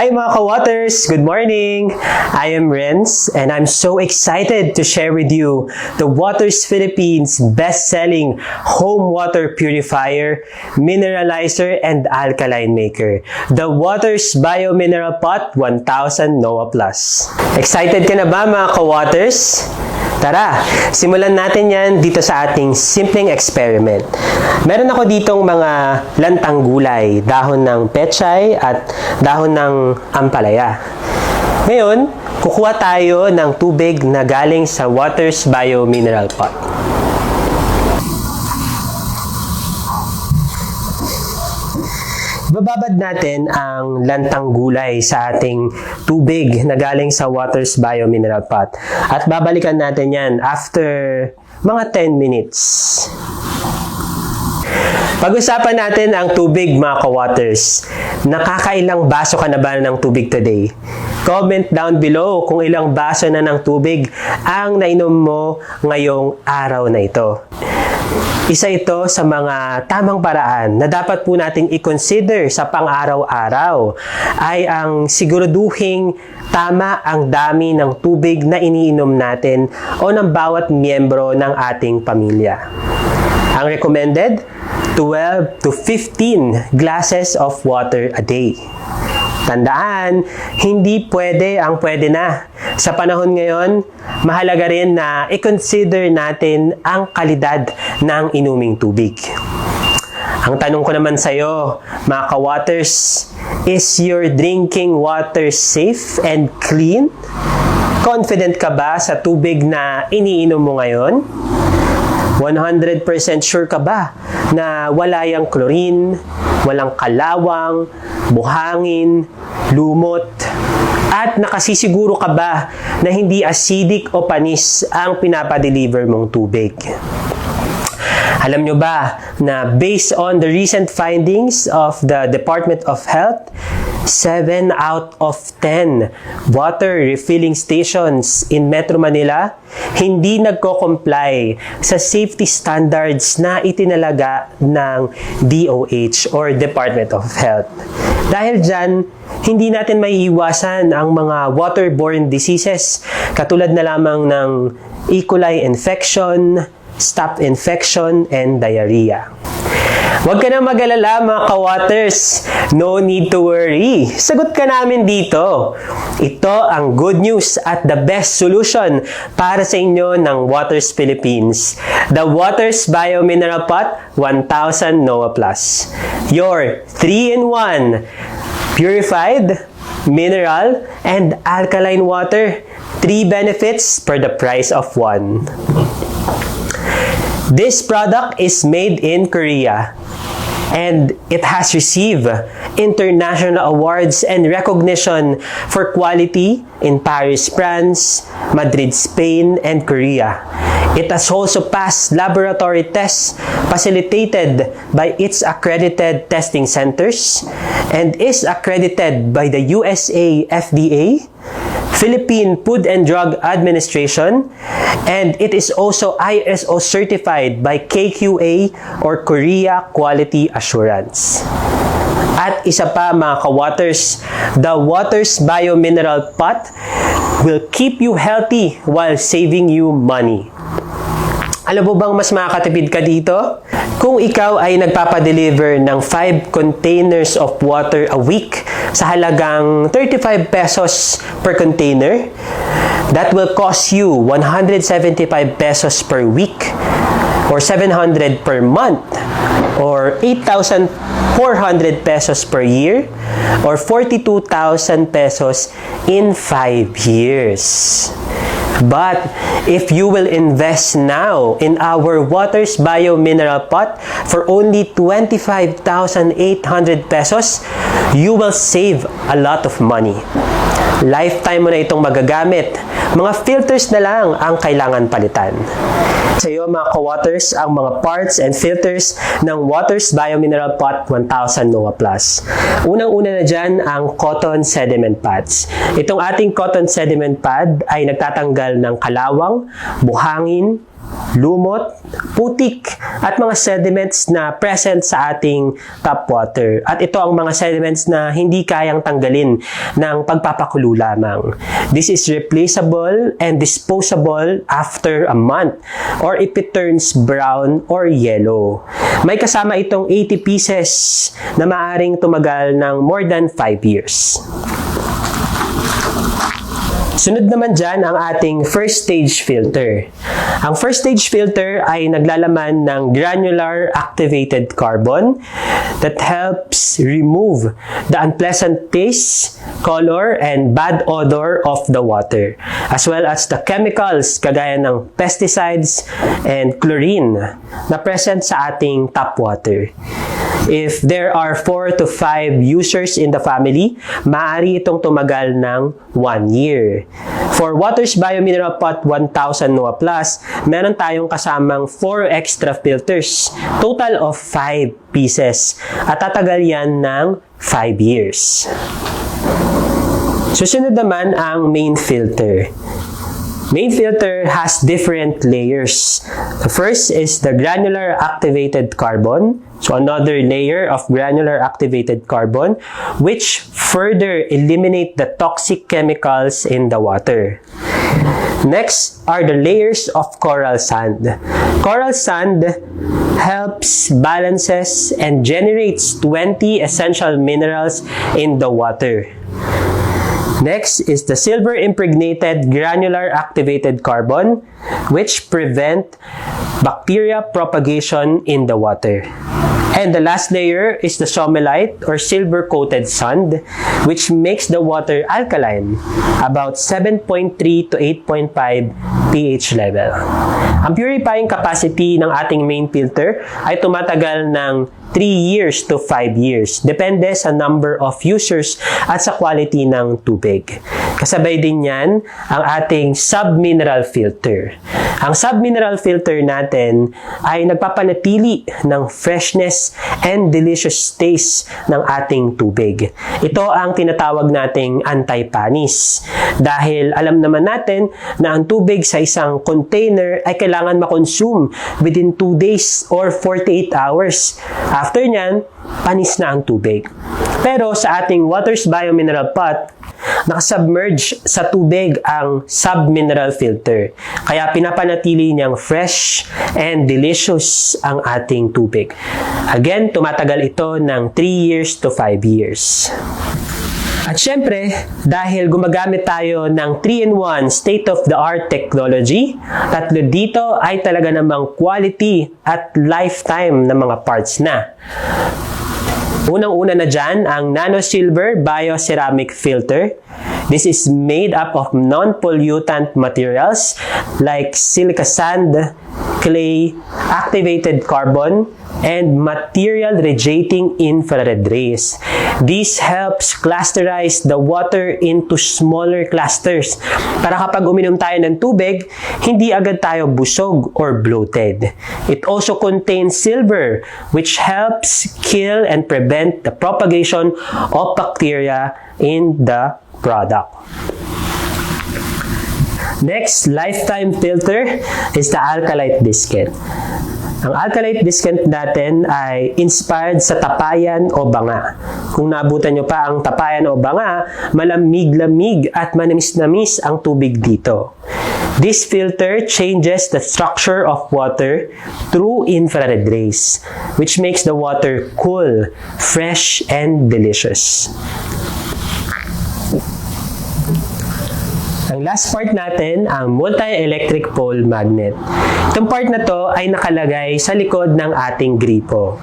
Hi mga ka-waters! Good morning! I am Renz and I'm so excited to share with you the Waters Philippines best-selling home water purifier, mineralizer, and alkaline maker. The Waters Bio Mineral Pot 1000 NOAA+. Excited ka na ba mga ka-waters? Tara, simulan natin yan dito sa ating simpleng experiment. Meron ako ditong mga lantang gulay, dahon ng pechay at dahon ng ampalaya. Ngayon, kukuha tayo ng tubig na galing sa Waters Bio Mineral Pot. Bababad natin ang lantang gulay sa ating tubig na galing sa Waters Bio Mineral Pot. At babalikan natin yan after mga 10 minutes. Pag-usapan natin ang tubig mga ka-waters. Nakakailang baso ka na ba ng tubig today? Comment down below kung ilang baso na ng tubig ang nainom mo ngayong araw na ito. Isa ito sa mga tamang paraan na dapat po nating i-consider sa pang-araw-araw ay ang siguraduhing tama ang dami ng tubig na iniinom natin o ng bawat miyembro ng ating pamilya. Ang recommended, 12 to 15 glasses of water a day. Tandaan, hindi pwede ang pwede na. Sa panahon ngayon, mahalaga rin na i-consider natin ang kalidad ng inuming tubig. Ang tanong ko naman sa iyo, mga ka-waters, is your drinking water safe and clean? Confident ka ba sa tubig na iniinom mo ngayon? 100% sure ka ba na wala yung chlorine, walang kalawang, buhangin, lumot, at nakasisiguro ka ba na hindi acidic o panis ang pinapadeliver mong tubig? Alam nyo ba na based on the recent findings of the Department of Health, 7 out of 10 water refilling stations in Metro Manila hindi nagko-comply sa safety standards na itinalaga ng DOH or Department of Health. Dahil dyan, hindi natin maiiwasan ang mga waterborne diseases katulad na lamang ng E. coli infection, staph infection, and diarrhea. Huwag ka na mag-alala mga ka-waters. No need to worry. Sagot ka namin dito. Ito ang good news at the best solution para sa inyo ng Waters Philippines. The Waters Bio-Mineral Pot 1000 NOAA Plus. Your 3-in-1 purified, mineral, and alkaline water. Three benefits for the price of one. This product is made in Korea and it has received international awards and recognition for quality in Paris, France, Madrid, Spain, and Korea. It has also passed laboratory tests facilitated by its accredited testing centers and is accredited by the USA FDA Philippine Food and Drug Administration, and it is also ISO certified by KQA or Korea Quality Assurance. At isa pa mga ka-waters, the Waters Biomineral Pot will keep you healthy while saving you money. Alam mo bang mas makakatipid ka dito? Kung ikaw ay nagpapadeliver ng 5 containers of water a week sa halagang 35 pesos per container, that will cost you 175 pesos per week or 700 per month or 8,400 pesos per year or 42,000 pesos in 5 years. But if you will invest now in our Waters Bio Mineral Pot for only 25,800 pesos, you will save a lot of money. Lifetime mo na itong magagamit. Mga filters na lang ang kailangan palitan. Sa iyo mga ka-waters, ang mga parts and filters ng Waters Biomineral Pot 1000 NOAA Plus. Unang-una na dyan ang cotton sediment pads. Itong ating cotton sediment pad ay nagtatanggal ng kalawang, buhangin, lumot, putik, at mga sediments na present sa ating tap water. At ito ang mga sediments na hindi kayang tanggalin ng pagpapakulo lamang. This is replaceable and disposable after a month or if it turns brown or yellow. May kasama itong 80 pieces na maaring tumagal ng more than 5 years. Sunod naman dyan ang ating first stage filter. Ang first stage filter ay naglalaman ng granular activated carbon that helps remove the unpleasant taste, color, and bad odor of the water, as well as the chemicals kagaya ng pesticides and chlorine na present sa ating tap water. If there are 4 to 5 users in the family, maaari itong tumagal ng 1 year. For Waters Biomineral Pot 1000 NOAA Plus, meron tayong kasamang 4 extra filters, total of 5 pieces. At tatagal yan ng 5 years. Susunod naman ang main filter. Main filter has different layers. The first is the granular activated carbon. So another layer of granular activated carbon which further eliminate the toxic chemicals in the water. Next are the layers of coral sand. Coral sand helps balances and generates 20 essential minerals in the water. Next is the silver impregnated granular activated carbon which prevent bacteria propagation in the water. And the last layer is the somelite or silver coated sand which makes the water alkaline about 7.3 to 8.5 pH level. Ang purifying capacity ng ating main filter ay tumatagal ng 3 years to 5 years. Depende sa number of users at sa quality ng tubig. Kasabay din yan ang ating submineral filter. Ang submineral filter natin ay nagpapanatili ng freshness and delicious taste ng ating tubig. Ito ang tinatawag nating anti-panis. Dahil alam naman natin na ang tubig sa isang container ay kailangan makonsume within 2 days or 48 hours. After nyan, panis na ang tubig. Pero sa ating Waters Biomineral Pot, nakasubmerge sa tubig ang submineral filter. Kaya pinapanatili niyang fresh and delicious ang ating tubig. Again, tumatagal ito ng 3 years to 5 years. At syempre, dahil gumagamit tayo ng 3-in-1 state-of-the-art technology, tatlo dito ay talaga namang quality at lifetime na mga parts na. Unang-una na dyan, ang Nano Silver Bioceramic Filter. This is made up of non-pollutant materials like silica sand, clay, activated carbon, and material radiating infrared rays. This helps clusterize the water into smaller clusters para kapag uminom tayo ng tubig, hindi agad tayo busog or bloated. It also contains silver which helps kill and prevent the propagation of bacteria in the product. Next, lifetime filter is the Alkalite Biscuit. Ang Alkalite Biscuit natin ay inspired sa tapayan o banga. Kung nabutan nyo pa ang tapayan o banga, malamig-lamig at manamis-namis ang tubig dito. This filter changes the structure of water through infrared rays, which makes the water cool, fresh, and delicious. Ang last part natin, ang multi-electric pole magnet. Itong part na to ay nakalagay sa likod ng ating gripo.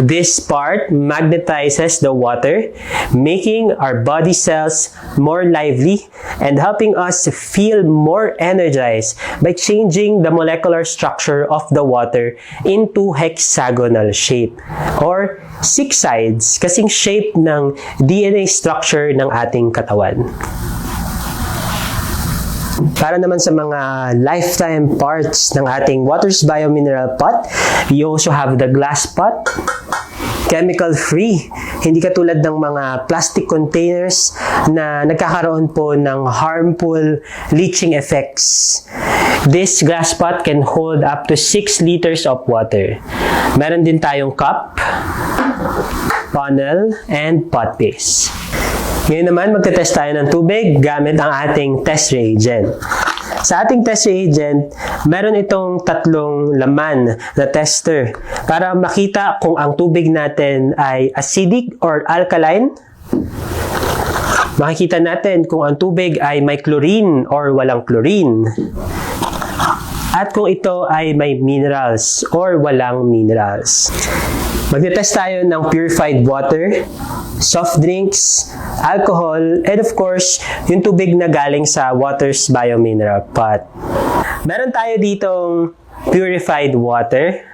This part magnetizes the water, making our body cells more lively and helping us feel more energized by changing the molecular structure of the water into hexagonal shape or six sides kasing shape ng DNA structure ng ating katawan. Para naman sa mga lifetime parts ng ating Waters Biomineral Pot, you also have the glass pot, chemical free. Hindi katulad ng mga plastic containers na nagkakaroon po ng harmful leaching effects. This glass pot can hold up to 6 liters of water. Meron din tayong cup, funnel, and pot base. Ngayon naman, magte-test tayo ng tubig gamit ang ating test reagent. Sa ating test reagent, meron itong tatlong laman na tester para makita kung ang tubig natin ay acidic or alkaline. Makikita natin kung ang tubig ay may chlorine or walang chlorine. At kung ito ay may minerals or walang minerals. Magte-test tayo ng purified water, soft drinks, alcohol, and of course, yung tubig na galing sa Waters Biomineral Pot. Meron tayo ditong purified water.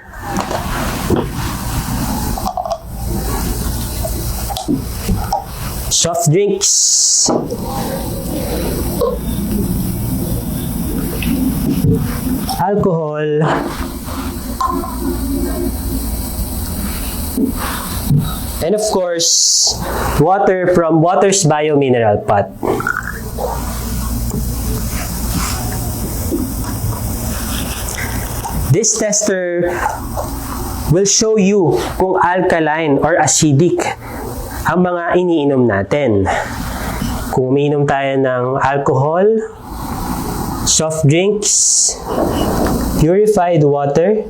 Soft drinks. Alcohol. And of course, water from Waters Biomineral Pot. This tester will show you kung alkaline or acidic ang mga iniinom natin. Kung umiinom tayo ng alcohol, soft drinks, purified water,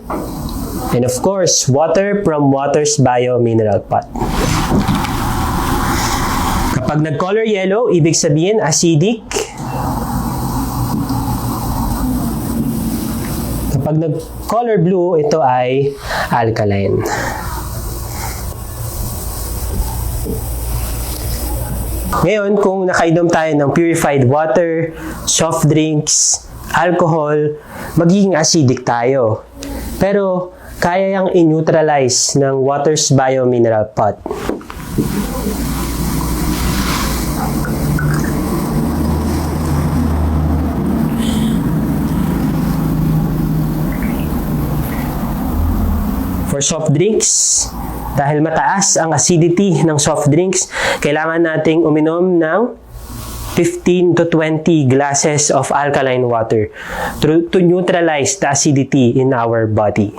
and of course, water from Waters Bio Mineral Pot. Kapag nag-color yellow, ibig sabihin acidic. Kapag nag-color blue, ito ay alkaline. Ngayon, kung nakainom tayo ng purified water, soft drinks, alcohol, magiging acidic tayo. Pero, kaya yang in-neutralize ng Waters Biomineral Pot. For soft drinks, dahil mataas ang acidity ng soft drinks, kailangan nating uminom ng 15 to 20 glasses of alkaline water to, to neutralize the acidity in our body.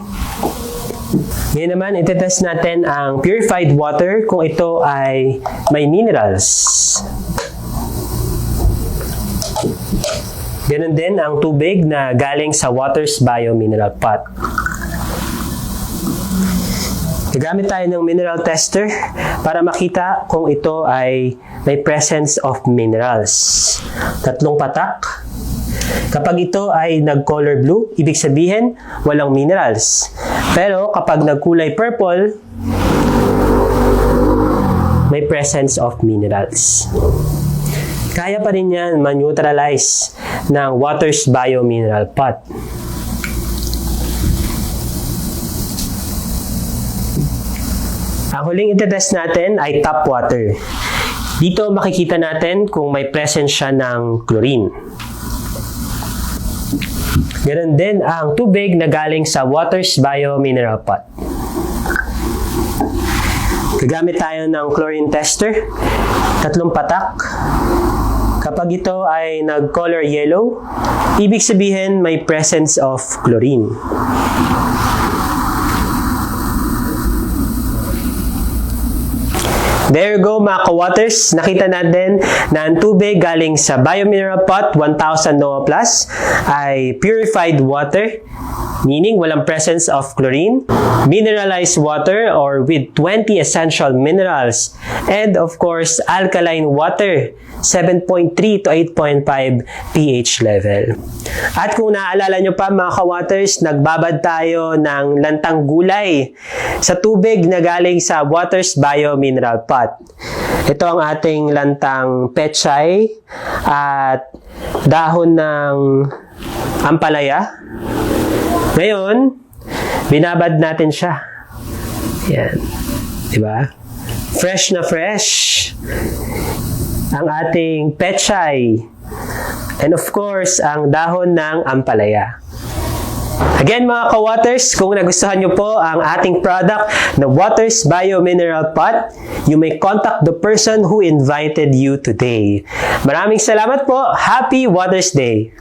Ngayon naman, itetest natin ang purified water kung ito ay may minerals. Ganon din ang tubig na galing sa Waters Biomineral Pot. Gagamit tayo ng mineral tester para makita kung ito ay may presence of minerals. Tatlong patak. Kapag ito ay nag-color blue, ibig sabihin walang minerals. Pero kapag nagkulay purple, may presence of minerals. Kaya pa rin yan ma-neutralize ng Waters Biomineral Pot. Ang huling itetest natin ay tap water. Dito makikita natin kung may presence siya ng chlorine. Ganon din ang tubig na galing sa Waters Biomineral Pot. Gagamit tayo ng chlorine tester. Tatlong patak. Kapag ito ay nag-color yellow, ibig sabihin may presence of chlorine. There you go mga ka-waters. Nakita natin na ang tubig galing sa Biomineral Pot 1000 NOAA Plus ay purified water meaning walang presence of chlorine, mineralized water or with 20 essential minerals, and of course, alkaline water, 7.3 to 8.5 pH level. At kung naaalala nyo pa mga ka-waters, nagbabad tayo ng lantang gulay sa tubig na galing sa Waters Biomineral Pot. Ito ang ating lantang pechay at dahon ng ampalaya. Ngayon, binabad natin siya. Yan. Diba? Fresh na fresh. Ang ating pechay. And of course, ang dahon ng ampalaya. Again mga ka-waters, kung nagustuhan nyo po ang ating product na Waters Bio Mineral Pot, you may contact the person who invited you today. Maraming salamat po. Happy Waters Day!